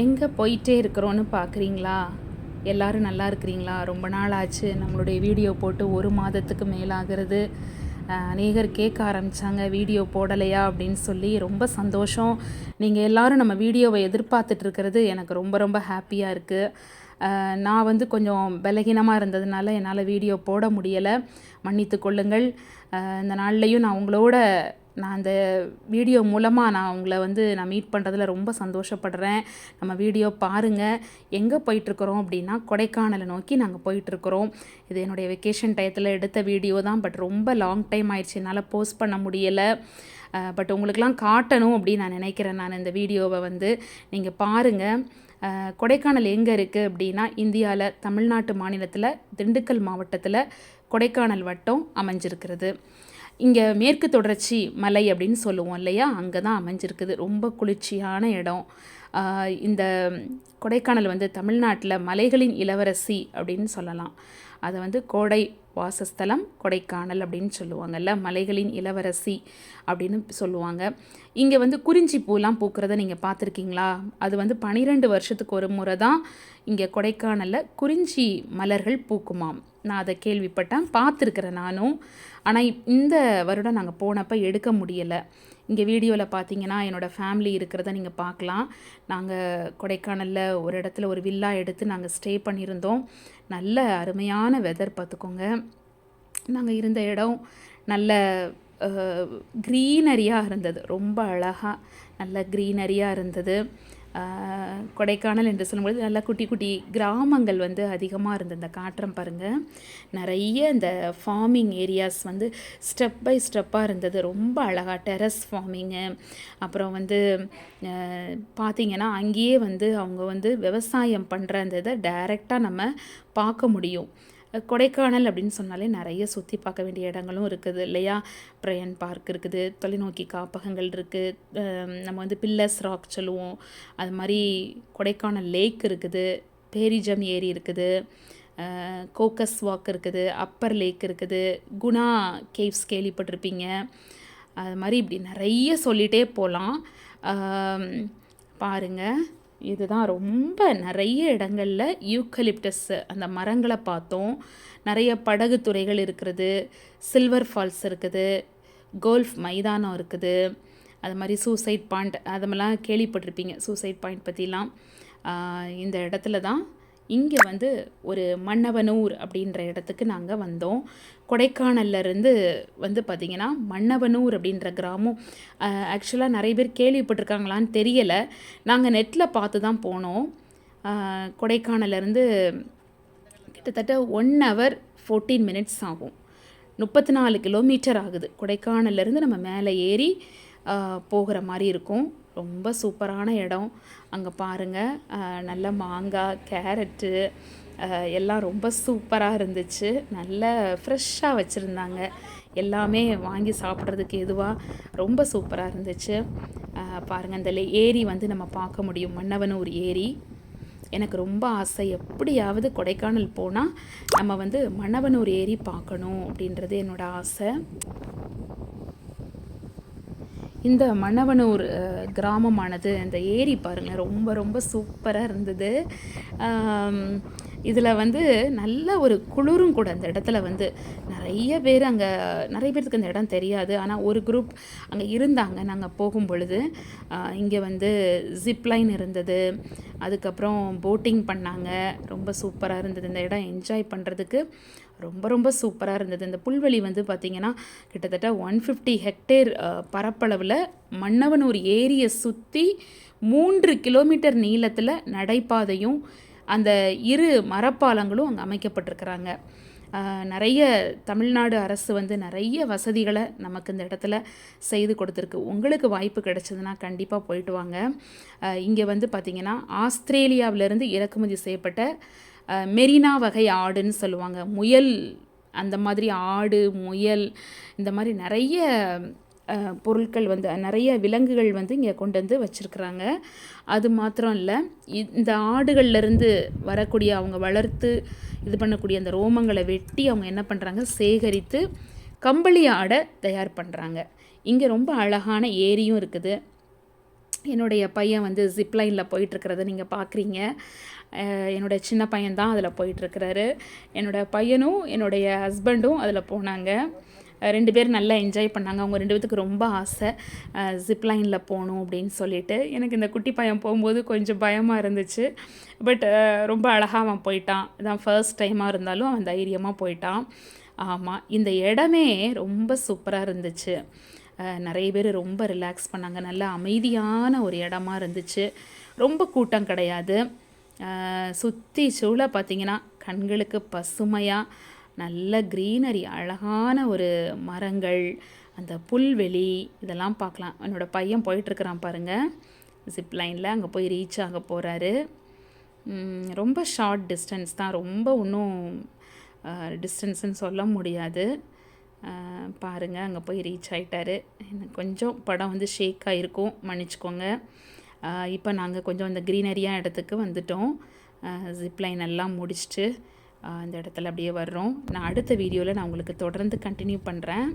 எங்கே போயிட்டே இருக்கிறோன்னு பார்க்குறீங்களா எல்லாரும் நல்லா இருக்கிறீங்களா? ரொம்ப நாள் ஆச்சு. நம்மளுடைய வீடியோ போட்டு ஒரு மாதத்துக்கு மேலாகிறது. அநேகர் கேட்க ஆரம்பித்தாங்க வீடியோ போடலையா? அப்படின்னு சொல்லி ரொம்ப சந்தோஷம். நீங்கள் எல்லாரும் நம்ம வீடியோவை எதிர்பார்த்துட்டு இருக்கிறது எனக்கு ரொம்ப ரொம்ப ஹாப்பியாக இருக்குது நான் வந்து கொஞ்சம் பலகீனமாக இருந்ததுனால என்னால் வீடியோ போட முடியலை. மன்னித்து கொள்ளுங்கள். இந்த நாள்லையும் நான் உங்களோட நான் அந்த வீடியோ மூலமாக நான் உங்களை வந்து நான் மீட் பண்ணுறதுல ரொம்ப சந்தோஷப்படுறேன். நம்ம வீடியோ பாருங்கள் எங்கே போயிட்டுருக்குறோம் அப்படின்னா கொடைக்கானலை நோக்கி நாங்கள் போயிட்டுருக்குறோம். இது என்னுடைய வெக்கேஷன் டயத்தில் எடுத்த வீடியோ தான். பட் ரொம்ப லாங் டைம் ஆயிடுச்சு. என்னால் போஸ்ட் பண்ண முடியலை. பட் உங்களுக்கெலாம் காட்டணும் அப்படின்னு நான் நினைக்கிறேன் நான் இந்த வீடியோவை வந்து. நீங்கள் பாருங்கள் கொடைக்கானல் எங்கே இருக்குது அப்படின்னா இந்தியாவில் தமிழ்நாட்டு மாநிலத்தில் திண்டுக்கல் மாவட்டத்தில் கொடைக்கானல் வட்டம் அமைஞ்சிருக்கிறது. இங்கே மேற்கு தொடர்ச்சி மலை அப்படின்னு சொல்லுவோம் இல்லையா? அங்கே தான் அமைஞ்சிருக்குது. ரொம்ப குளிர்ச்சியான இடம். இந்த கொடைக்கானல் வந்து தமிழ்நாட்டில் மலைகளின் இளவரசி அப்படின்னு சொல்லலாம். அதை வந்து கோடை வாசஸ்தலம் கொடைக்கானல் அப்படின்னு சொல்லுவாங்கல்ல. மலைகளின் இளவரசி அப்படின்னு சொல்லுவாங்க. இங்கே வந்து குறிஞ்சி பூலாம் பூக்கிறத நீங்கள் பார்த்துருக்கீங்களா? அது வந்து பனிரெண்டு வருஷத்துக்கு ஒரு முறை தான் இங்கே கொடைக்கானலில் குறிஞ்சி மலர்கள் பூக்குமாம். நான் அதை கேள்விப்பட்டேன் பார்த்துருக்குறேன் நானும். ஆனால் இந்த வருடம் நாங்கள் போனப்போ எடுக்க முடியலை. இங்கே வீடியோவில் பார்த்தீங்கன்னா என்னோடய ஃபேமிலி இருக்கிறத நீங்கள் பார்க்கலாம். நாங்கள் கொடைக்கானலில் ஒரு இடத்துல ஒரு வில்லா எடுத்து நாங்கள் ஸ்டே பண்ணியிருந்தோம். நல்ல அருமையான வெதர் பார்த்துக்கோங்க நாங்கள் இருந்த இடம் நல்ல க்ரீனரியாக இருந்தது. ரொம்ப அழகாக நல்ல க்ரீனரியாக இருந்தது. கொடைக்கானல் என்று சொல்லும்போது நல்லா குட்டி குட்டி கிராமங்கள் வந்து அதிகமாக இருந்தது. இந்த காற்றம் பாருங்கள் நிறைய இந்த ஃபார்மிங் ஏரியாஸ் வந்து ஸ்டெப் பை ஸ்டெப்பாக இருந்தது. ரொம்ப அழகாக டெரஸ் ஃபார்மிங்கு அப்புறம் வந்து பார்த்திங்கன்னா அங்கேயே வந்து அவங்க வந்து விவசாயம் பண்ணுற அந்த இதை டைரெக்டாக நம்ம பார்க்க முடியும். கொடைக்கானல் அப்படின்னு சொன்னாலே நிறைய சுற்றி பார்க்க வேண்டிய இடங்களும் இருக்குது. இல்லையா? பிரயன் பார்க் இருக்குது தொலைநோக்கி காப்பகங்கள் இருக்குது நம்ம வந்து பில்லர்ஸ் ராக் சொல்லுவோம். அது மாதிரி கொடைக்கானல் லேக் இருக்குது பேரிஜம் ஏரி இருக்குது கோக்கஸ் வாக் இருக்குது அப்பர் லேக் இருக்குது குணா கேவ்ஸ் கேள்விப்பட்டிருப்பீங்க. அது மாதிரி இப்படி நிறைய சொல்லிகிட்டே போகலாம். பாருங்கள் இதுதான் ரொம்ப நிறைய இடங்களில் யூக்கலிப்டஸ் அந்த மரங்களை பார்த்தோம். நிறைய படகு துறைகள் இருக்கிறது சில்வர் ஃபால்ஸ் இருக்குது கோல்ஃப் மைதானம் இருக்குது அது மாதிரி சூசைட் பாயிண்ட் அதெல்லாம் கேள்விப்பட்டிருப்பீங்க சூசைட் பாயிண்ட் பற்றிலாம் இந்த இடத்துல தான் இங்கே வந்து ஒரு மன்னவனூர் அப்படின்ற இடத்துக்கு நாங்கள் வந்தோம். கொடைக்கானல்ல இருந்து வந்து பார்த்திங்கன்னா மன்னவனூர் அப்படின்ற கிராமம் ஆக்சுவலாக நிறைய பேர் கேள்விப்பட்டிருக்காங்களான்னு தெரியலை. நாங்கள் நெட்டில் பார்த்து தான் போனோம். கொடைக்கானல்லேருந்து கிட்டத்தட்ட ஒன் ஹவர் ஃபோர்டீன் மினிட்ஸ் ஆகும். முப்பத்தி நாலு கிலோமீட்டர் ஆகுது. கொடைக்கானல்லேருந்து நம்ம மேலே ஏறி போகிற மாதிரி இருக்கும். ரொம்ப சூப்பரான இடம். அங்கே பாருங்கள் நல்ல மாங்காய் கேரட்டு எல்லாம் ரொம்ப சூப்பராக இருந்துச்சு. நல்ல ஃப்ரெஷ்ஷாக வச்சுருந்தாங்க. எல்லாமே வாங்கி சாப்பிட்றதுக்கு எதுவாக ரொம்ப சூப்பராக இருந்துச்சு. பாருங்கள் அந்த ஏரி வந்து நம்ம பார்க்க முடியும். மன்னவனூர் ஏரி. எனக்கு ரொம்ப ஆசை. எப்படியாவது கொடைக்கானல் போனால் நம்ம வந்து மன்னவனூர் ஏரி பார்க்கணும் அப்படின்றது என்னோடய ஆசை. இந்த மணவனூர் கிராமமானது அந்த ஏரி பாருங்கள் ரொம்ப ரொம்ப சூப்பராக இருந்தது. இதில் வந்து நல்ல ஒரு குளிரும் கூட அந்த இடத்துல வந்து. நிறைய பேர் அங்கே நிறைய பேர்த்துக்கு அந்த இடம் தெரியாது. ஆனால் ஒரு குரூப் அங்கே இருந்தாங்க நாங்கள் போகும் பொழுது. இங்கே வந்து ஜிப்லைன் இருந்தது. அதுக்கப்புறம் போட்டிங் பண்ணாங்க. ரொம்ப சூப்பராக இருந்தது. இந்த இடம் என்ஜாய் பண்ணுறதுக்கு ரொம்ப ரொம்ப சூப்பராக இருந்தது. இந்த புல்வெளி வந்து பார்த்திங்கன்னா கிட்டத்தட்ட ஒன் ஃபிஃப்டி ஹெக்டேர் பரப்பளவில் மன்னவனூர் ஏரியை சுற்றி மூன்று கிலோமீட்டர் நீளத்தில் நடைபாதையும் அந்த இரு மரப்பாலங்களும் அங்கே அமைக்கப்பட்டிருக்கிறாங்க. நிறைய தமிழ்நாடு அரசு வந்து நிறைய வசதிகளை நமக்கு இந்த இடத்துல செய்து கொடுத்துருக்கு. உங்களுக்கு வாய்ப்பு கிடைச்சதுன்னா கண்டிப்பாக போயிட்டு வாங்க. இங்கே வந்து பார்த்திங்கன்னா ஆஸ்திரேலியாவிலேருந்து இறக்குமதி செய்யப்பட்ட மெரினா வகை ஆடுன்னு சொல்லுவாங்க. முயல் அந்த மாதிரி ஆடு முயல் இந்த மாதிரி நிறைய பொருட்கள் வந்து நிறைய விலங்குகள் வந்து இங்கே கொண்டு வந்து வச்சுருக்குறாங்க. அது மாத்திரம் இல்லை இந்த ஆடுகள்லேருந்து வரக்கூடிய அவங்க வளர்த்து இது பண்ணக்கூடிய அந்த ரோமங்களை வெட்டி அவங்க என்ன பண்ணுறாங்க சேகரித்து கம்பளி ஆடை தயார் பண்ணுறாங்க இங்கே ரொம்ப அழகான ஏரியும் இருக்குது. என்னுடைய பையன் வந்து ஜிப்லைனில் போயிட்டுருக்கிறத நீங்கள் பார்க்குறீங்க என்னோட சின்ன பையன் தான் அதில் போயிட்டுருக்கிறாரு. என்னோட பையனும் என்னுடைய ஹஸ்பண்டும் அதில் போனாங்க. ரெண்டு பேரும் நல்லா என்ஜாய் பண்ணாங்க. அவங்க ரெண்டு பேத்துக்கு ரொம்ப ஆசை. ஜிப்லைனில் போகணும் அப்படின்னு சொல்லிட்டு. எனக்கு இந்த குட்டி பையன் போகும்போது கொஞ்சம் பயமாக இருந்துச்சு. பட் ரொம்ப அழகாக அவன் போயிட்டான். இதான் ஃபர்ஸ்ட் டைமாக இருந்தாலும் அவன் தைரியமாக போயிட்டான். ஆமாம் இந்த இடமே ரொம்ப சூப்பராக இருந்துச்சு. நிறைய பேர் ரொம்ப ரிலாக்ஸ் பண்ணாங்க. நல்ல அமைதியான ஒரு இடமா இருந்துச்சு. ரொம்ப கூட்டம் கிடையாது. சுற்றி சூழ பார்த்தீங்கன்னா கண்களுக்கு பசுமையாக நல்ல க்ரீனரி அழகான ஒரு மரங்கள் அந்த புல்வெளி இதெல்லாம் பார்க்கலாம் என்னோட பையன் போயிட்டுருக்கிறான் பாருங்கள் ஜிப் லைனில் அங்கே போய் ரீச் ஆக போகிறாரு ரொம்ப ஷார்ட் டிஸ்டன்ஸ் தான். ரொம்ப ஒன்றும் டிஸ்டன்ஸ்னு சொல்ல முடியாது. பாருங்கள் அங்கே போய் ரீச் ஆகிட்டாரு எனக்கு கொஞ்சம் படம் வந்து ஷேக் ஆகிருக்கும் மன்னிச்சுக்கோங்க. இப்போ நாங்கள் கொஞ்சம் இந்த க்ரீனரியாக இடத்துக்கு வந்துட்டோம். ஜிப்லைன் எல்லாம் முடிச்சுட்டு அந்த இடத்துல அப்படியே வர்றோம். நான் அடுத்த வீடியோவில் நான் உங்களுக்கு தொடர்ந்து கண்டினியூ பண்ணுறேன்